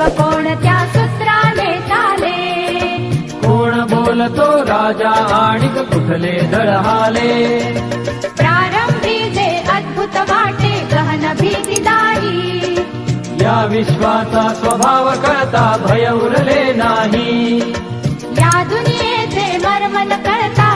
विश्व कोणत्या सूत्राने चाले कोण बोलतो राजा आणि कुठले दळहाले? प्रारंभी जे अद्भुत वाटे गहन भीती दाही या विश्वाचा स्वभाव कळता भय उरले नाही. या दुनियेचे मर्मन कळता